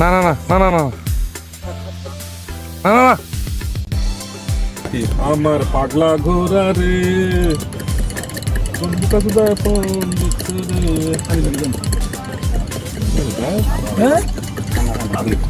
না না না না না না। না না না। আমার পাগলা ঘোরা রে। বন্ধুটা শুধু এখন হ্যাঁ? রে ওকে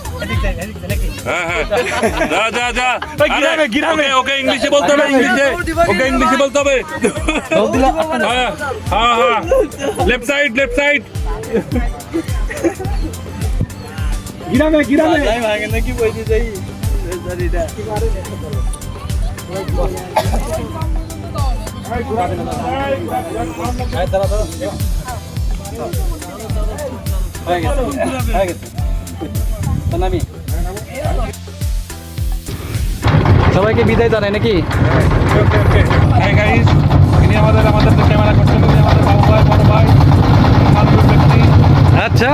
হ্যাঁ হ্যাঁ। যা যা যা। গিরামে, গিরামে। ওকে ওকে ইংলিশে বলতে হবে ইংলিশে। ওকে ইংলিশে বলতে হবে। হ্যাঁ হ্যাঁ হ্যাঁ। লেফট সাইড লেফট সাইড গিরামে গিরামে। ভাগে নাকি বইতে যাই দাঁড়া দাঁড়া। হয়ে গেছে। হয়ে গেছে। সবাইকে বিদায় জানাই নাকি? আচ্ছা।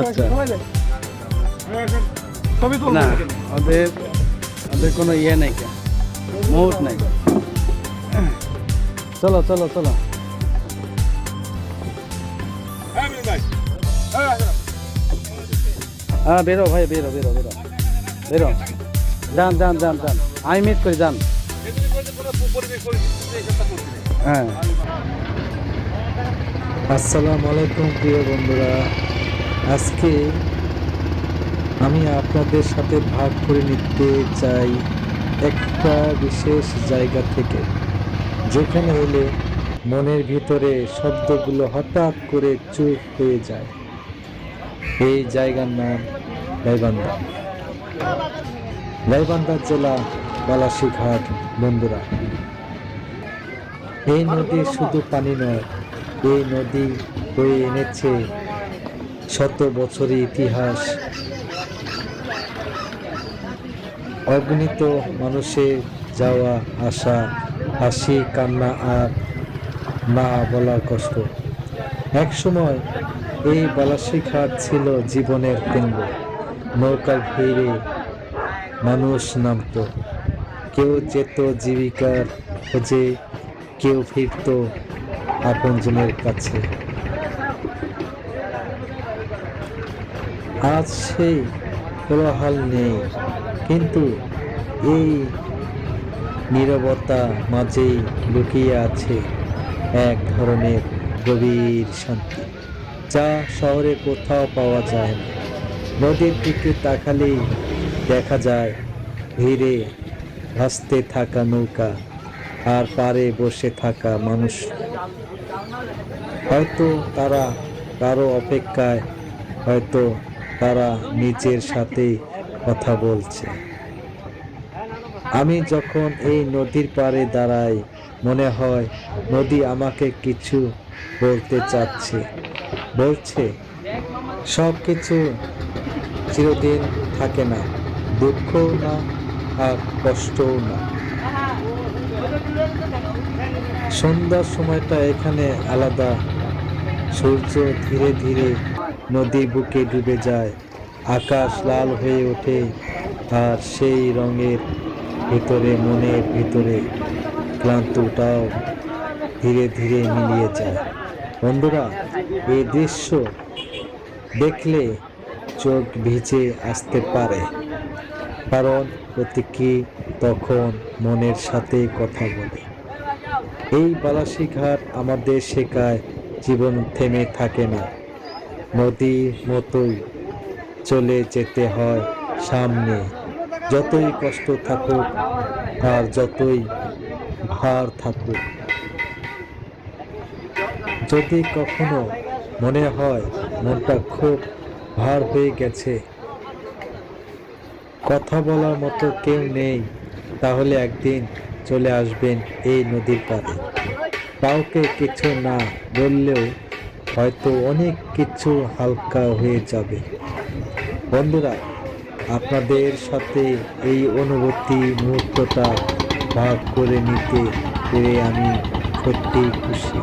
আচ্ছা। না ওদের ওদের কোনো ইয়ে নাই। কেন মুহূর্ত নাই। চলো চলো চলো। হ্যাঁ বেরো ভাই, বেরো বেরো বেরো বেরো। যান যান যান যান। আমি মিস করি, যান। হ্যাঁ। আসসালামু আলাইকুম, প্রিয় বন্ধুরা। আজকে আমি আপনাদের সাথে ভাগ করে নিতে চাই একটা বিশেষ জায়গা থেকে, যেখানে হলে মনের ভিতরে শব্দগুলো হঠাৎ করে চুপ হয়ে যায়। এই জায়গার নাম গাইবান্ধা গাইবান্ধা জেলা বালাসীঘাট বন্ধুরা। এই নদী শুধু পানি নয়, এই নদী বয়ে এনেছে শত বছরের ইতিহাস অগণিত মানুষের যাওয়া, আসা, হাসি, কান্না আর না বলার কষ্ট। একসময় এই বালাসীঘাট ছিল জীবনের কেন্দ্র। নৌকার ভিড়ে মানুষ নামত। কেউ যেত জীবিকার খোঁজে, কেউ ফিরত আপনজনের কাছে। আজ সেই কোলাহল নেই। কিন্তু এই নীরবতা মাঝেই লুকিয়ে আছে এক ধরনের গভীর শান্তি, যা শহরে কোথাও পাওয়া যায় না। নদীর দিকে তাকালেই দেখা যায় ভিড়ে ভাসতে থাকা নৌকা আর পারে বসে থাকা মানুষ। হয়তো তারা কারও অপেক্ষায়, হয়তো তারা নিজের সাথে কথা বলছে। আমি যখন এই নদীর পাড়ে দাঁড়াই, মনে হয় নদী আমাকে কিছু বলতে চাচ্ছে। বলছে সব কিছু চিরদিন থাকে না, দুঃখও না আর কষ্টও না। সন্ধ্যার সময়টা এখানে আলাদা। সূর্য ধীরে ধীরে নদী বুকে ডুবে যায়। আকাশ লাল হয়ে ওঠে আর সেই রঙের ভিতরে, মনের ভিতরে ক্লান্তটাও ধীরে ধীরে মিলিয়ে যায়। বন্ধুরা এই দৃশ্য দেখলে চোখ ভিজে আসতে পারে, কারণ প্রতীকী তখন মনের সাথে কথা বলে। এই বালাসী ঘাট আমাদের শেখায় জীবন থেমে থাকে না, নদীর মতোই। চলে যেতে হয় সামনে। যতই কষ্ট থাকুক, আর যতই ভার থাকুক। যদি কখনো মনে হয় মনটা খুব ভার হয়ে গেছে, কথা বলার মতো কেউ নেই, তাহলে একদিন চলে আসবেন এই নদীর পাড়ে। কাউকে কিছু না বললেও হয়তো অনেক কিছু হালকা হয়ে যাবে। বন্ধুরা আপনাদের সাথে এই অনুভূতি মুহূর্তটা ভাগ করে নিতে পেরে আমি সত্যিই খুশি।